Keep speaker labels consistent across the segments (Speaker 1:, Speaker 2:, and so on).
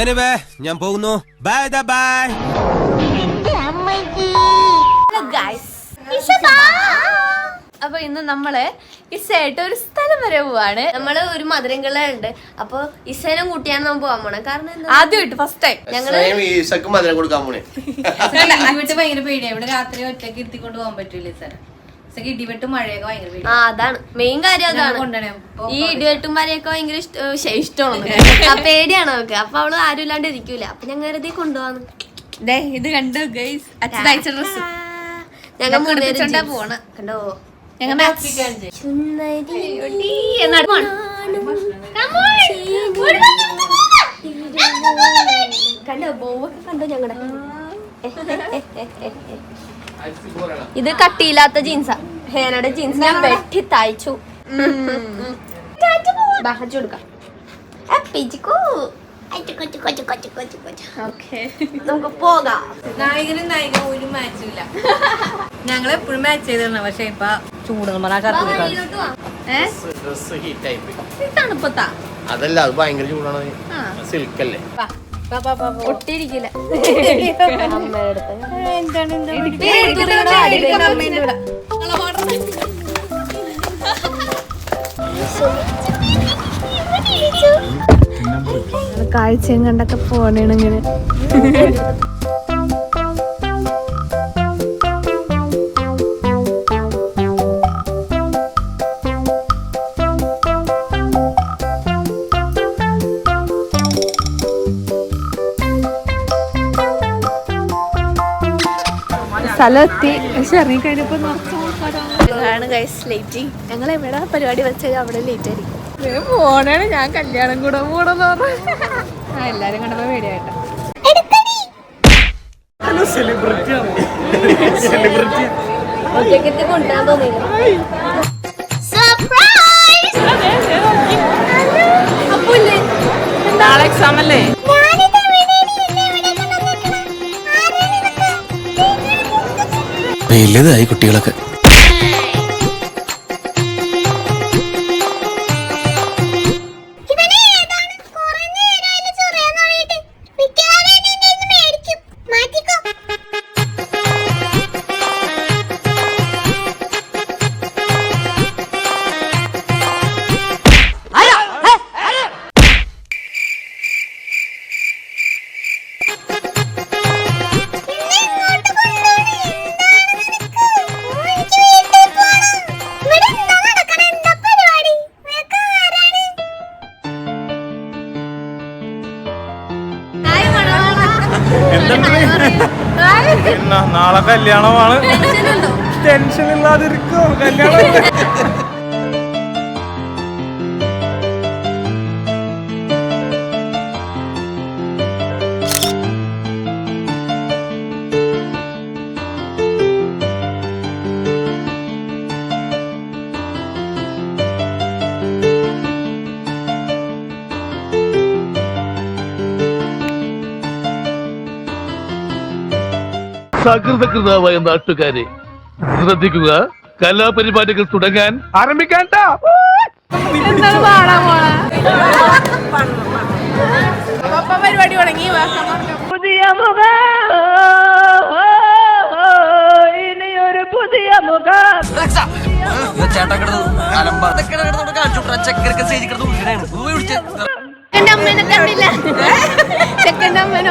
Speaker 1: Anyway ഞാൻ പോകുന്നു. By the by
Speaker 2: അപ്പൊ ഇന്ന് നമ്മൾ ഇസയായിട്ട് ഒരു സ്ഥലം വരെ പോവാണ്.
Speaker 3: നമ്മൾ ഒരു മധുരങ്കളുണ്ട് അപ്പൊ ഇസേനും കൂട്ടിയാണ് നമ്മൾ പോകാൻ പോണേ. കാരണം എന്താ?
Speaker 2: ആദ്യമായിട്ട് ഫസ്റ്റ് ടൈം
Speaker 3: ഞങ്ങൾ
Speaker 4: ഈസക്ക് മധുരം കൊടുക്കാൻ പോണേ.
Speaker 5: ഭയങ്കര പേടിയാണ് ഇവിടെ രാത്രി ഒറ്റയ്ക്ക് ഇരുത്തിക്കൊണ്ട് പോകാൻ പറ്റൂല സാർ ഇടിവെട്ട് മഴയൊക്കെ ഭയങ്കര
Speaker 3: ആ അതാണ്. മെയിൻ കാര്യം അതാണ്. ഈ ഇടിവെട്ടും മഴയൊക്കെ ഭയങ്കര ഇഷ്ടമാണ് ആ പേടിയാണ് അവൾക്ക് അപ്പൊ അവൾ ആരും ഇല്ലാണ്ട് ഇരിക്കൂല. അപ്പൊ ഞങ്ങൾ കരുതി കൊണ്ടുപോകാന്ന്
Speaker 2: ദേ ഇത് കണ്ടു ഗൈസ് അച്ഛൻ അയച്ച ഡ്രസ്
Speaker 3: ഞങ്ങൾ jeans.
Speaker 2: പോണ്.
Speaker 3: കണ്ടോ?
Speaker 2: ഞങ്ങൾ
Speaker 3: കണ്ടോ? ബോവൊക്കെ കണ്ടോ ഞങ്ങളുടെ ഇത് കട്ടിയില്ലാത്ത ജീൻസാ. ഹേനയുടെ ജീൻസ് ഞാൻ വെട്ടി തയ്ച്ചു. ബഹച്ചു കൊടുക്കാം. ആ, പിച്ചിക്കൂ. അച്ചു, കൊച്ചു, കൊച്ചു, കൊച്ചു, കൊച്ചു, കൊച്ചു. നമുക്ക് പോകാം.
Speaker 5: നായകനും നായിക ഒരു മാച്ചില്ല ഇല്ല. ഞങ്ങൾ എപ്പോഴും മാച്ച് ചെയ്തിരുന്നു പക്ഷെ ഇപ്പൊ ചൂട്
Speaker 4: ഡ്രസ് ഹീറ്റ് ആയി
Speaker 2: തണുപ്പത്താ
Speaker 4: അതല്ല അത് ഭയങ്കര ചൂടാണ്. സിൽക്ക്
Speaker 3: അടുത്ത്
Speaker 2: കാഴ്ചയും കണ്ടൊക്കെ പോണേണ് സ്ഥലം എത്തി പക്ഷെ ഇറങ്ങി കഴിഞ്ഞപ്പോ നിറച്ച് ഗൈസ് ലേറ്റ് ഞങ്ങൾ എവിടെ പരിപാടി വെച്ചാൽ അവിടെ ലേറ്റ് ആയിരിക്കും. പോണേണ് ഞാൻ കല്യാണം കൂടെ പോണെന്ന് പറഞ്ഞു. ആ എല്ലാരും കണ്ടപ്പോ പേടിയായിട്ടോ
Speaker 3: ഒറ്റയ്ക്ക് കൊണ്ടുവരാൻ തോന്നിയില്ല?
Speaker 2: നാളെ എക്സാം അല്ലേ?
Speaker 1: വലുതായി കുട്ടികളൊക്കെ.
Speaker 6: നാളെ കല്യാണമാണ്. ടെൻഷൻ ഇല്ലാതിരിക്കും. കല്യാണം
Speaker 7: സകൃതകൃതാവായ നാട്ടുകാരെ ശ്രദ്ധിക്കുക കലാപരിപാടികൾ തുടങ്ങാൻ ആരംഭിക്കാൻ
Speaker 2: പരിപാടി തുടങ്ങി പുതിയ മുഖ. ഇനിയൊരു പുതിയ മുഖം.
Speaker 3: ചെക്കന്റെ അമ്മേനെ കണ്ടില്ല. ചെക്കന്റെ അമ്മേനെ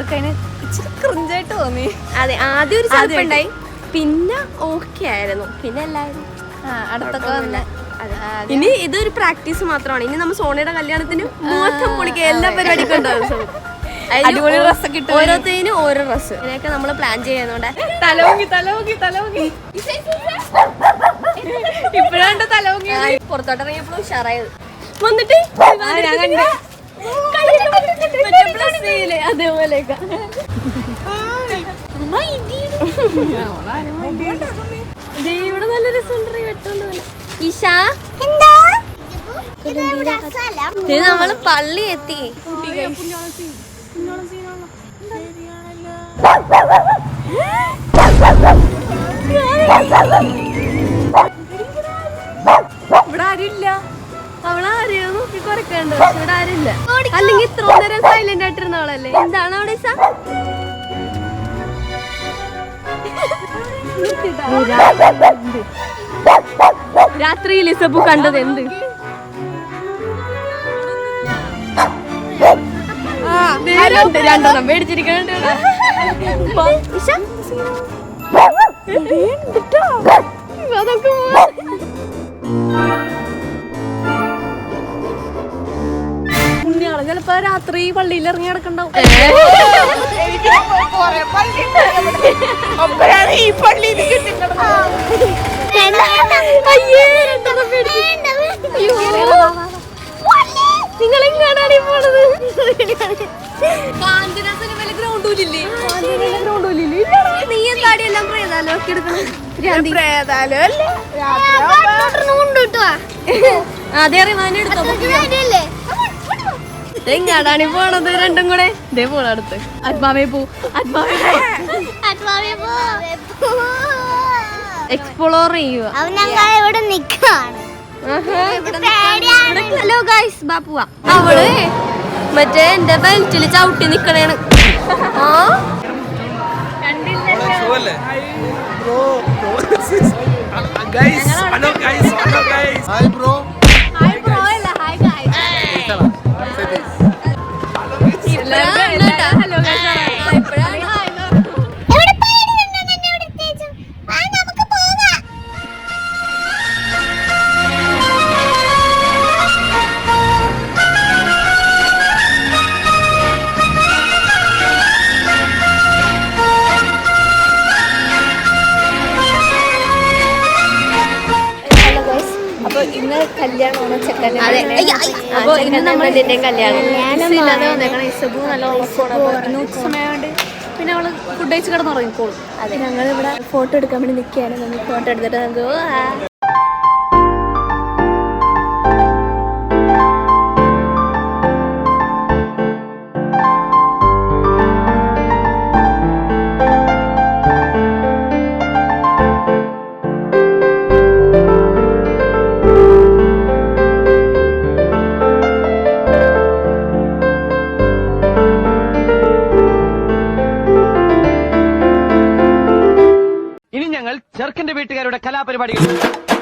Speaker 2: കേറി കഴിഞ്ഞ് ഇച്ചിരി ക്രിഞ്ചായിട്ട് തോന്നി.
Speaker 3: അതെ ആദ്യം ഒരു ഉണ്ടായി പിന്നെ ഓക്കെ ആയിരുന്നു. പിന്നെ എല്ലാവരും
Speaker 2: അടുത്തൊക്കെ വന്ന്.
Speaker 3: ഇനി ഇതൊരു പ്രാക്ടീസ് മാത്രമാണ്. ഇനി നമ്മൾ സോണിയുടെ കല്യാണത്തിന് മൂത്തം പൊളിക്കുക എല്ലാ പരിപാടിക്കും ഉണ്ടാവും
Speaker 2: അടിപൊളി ഒക്കെ ഇട്ട്
Speaker 3: ഓരോരുത്തരും ഓരോ ഡ്രസ് ഇതിനൊക്കെ നമ്മൾ പ്ലാൻ ചെയ്യുന്നുണ്ട്
Speaker 2: തലോങ്ങി തലോങ്ങി തലോങ്ങി ഇപ്പഴാണ്ട്
Speaker 3: തലോങ്ങി പുറത്തോട്ടിറങ്ങിയപ്പോഴും ഉഷാറായത് വന്നിട്ട്
Speaker 2: ഞാൻ കണ്ടു.
Speaker 3: ഇവിടെ നല്ല രസമുണ്ട് വെട്ടോണ്ട് ഈശ.
Speaker 2: എന്താ?
Speaker 3: ഇത് നമ്മൾ പള്ളി എത്തി. ഇവിടെ ആരുമില്ല. ഇല്ല ആരെയോ നോക്കി കുറക്കണ്ട് ഇവിടെ ആരുമില്ല. അല്ലെങ്കിൽ ഇത്ര സൈലന്റ് ആയിട്ടിരുന്ന ആളല്ലേ? എന്താണ് അവിടെ രാത്രിയിൽ ഇസബു കണ്ടത് എന്ത്? രണ്ട് രണ്ടെണ്ണം മേടിച്ചിരിക്കണുണ്ട്? അതൊക്കെ ഉണ്ണിയാൾ ചിലപ്പോ രാത്രി പള്ളിയിൽ ഇറങ്ങി കിടക്കണ്ടാവും നിങ്ങൾ എങ്ങാനാണ് ഈ പോണത്? കാഞ്ചന സിനിമയിലെ ഗ്രൗണ്ടൂലില്ലേ ഗ്രൗണ്ടൂലില്ലേ നീ എന്താടി എല്ലാം പ്രേതാലോ ഒക്കെ എടുക്കണം പ്രേതാലോ അതെ അറിയാം എടുത്തോ എങ്ങാടാണ് പോണത്? രണ്ടും കൂടെ. ഇതേ പോണ അടുത്ത്. ആത്മാവേ പോ. ആത്മാവേ എക്സ്പ്ലോർ ചെയ്യുക.
Speaker 2: അവൻ ഞങ്ങൾ ഇവിടെ നിൽക്കാണ്
Speaker 3: ഹലോ ഗൈസ് ബാപ്പുവ അവൾ മറ്റേ എന്റെ ബെൽറ്റിൽ ചവിട്ടി നിക്കണേണ്. ആ?
Speaker 2: എവിടെ
Speaker 3: കല്യാണമാണ് ചെക്കന്റെ അപ്പൊ ഇന്ന് നമ്മളിന്റെ കല്യാണം. ഇല്ലാതെ വന്നേക്കണം. ഇസബു നല്ല അപ്പോൾ ഇന്ന് പിന്നെ അവൾ ഫുഡ് കഴിച്ച് കിടന്നുറങ്ങിക്കോളും. അതെ. ഞങ്ങൾ ഇവിടെ ഫോട്ടോ എടുക്കാൻ വേണ്ടി നിൽക്കുകയാണ്. നമുക്ക് ഫോട്ടോ എടുത്തിട്ട് നമുക്ക്
Speaker 8: ചെറുക്കന്റെ വീട്ടുകാരുടെ കലാപരിപാടികൾ.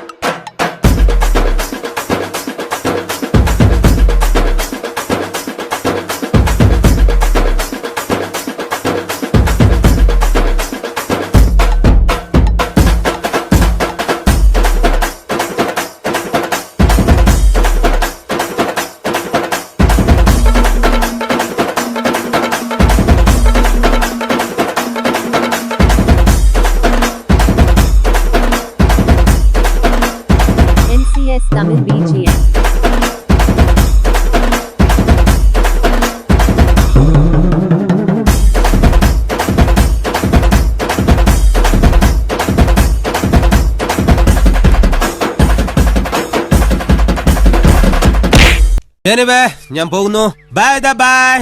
Speaker 8: എനിവേ ഞാൻ പോകുന്നു ബൈ ദ ബൈ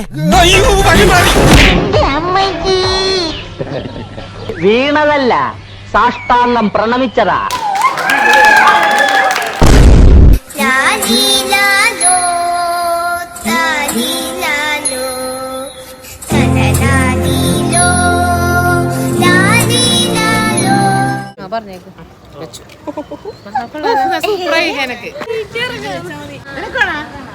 Speaker 1: വീണതല്ല സാഷ്ടാംഗം പ്രണമിച്ചതാ.
Speaker 9: പറഞ്ഞേക്കും
Speaker 3: Wow. Wow. കൊണ്ടുവന്നിട്ടുണ്ട്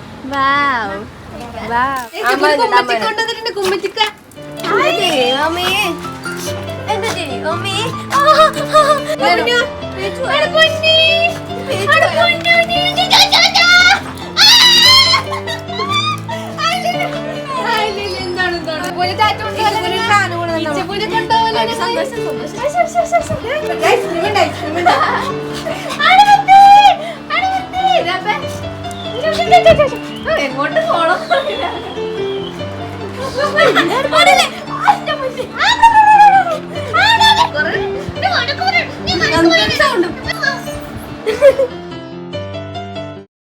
Speaker 3: സന്തോഷം, സന്തോഷം.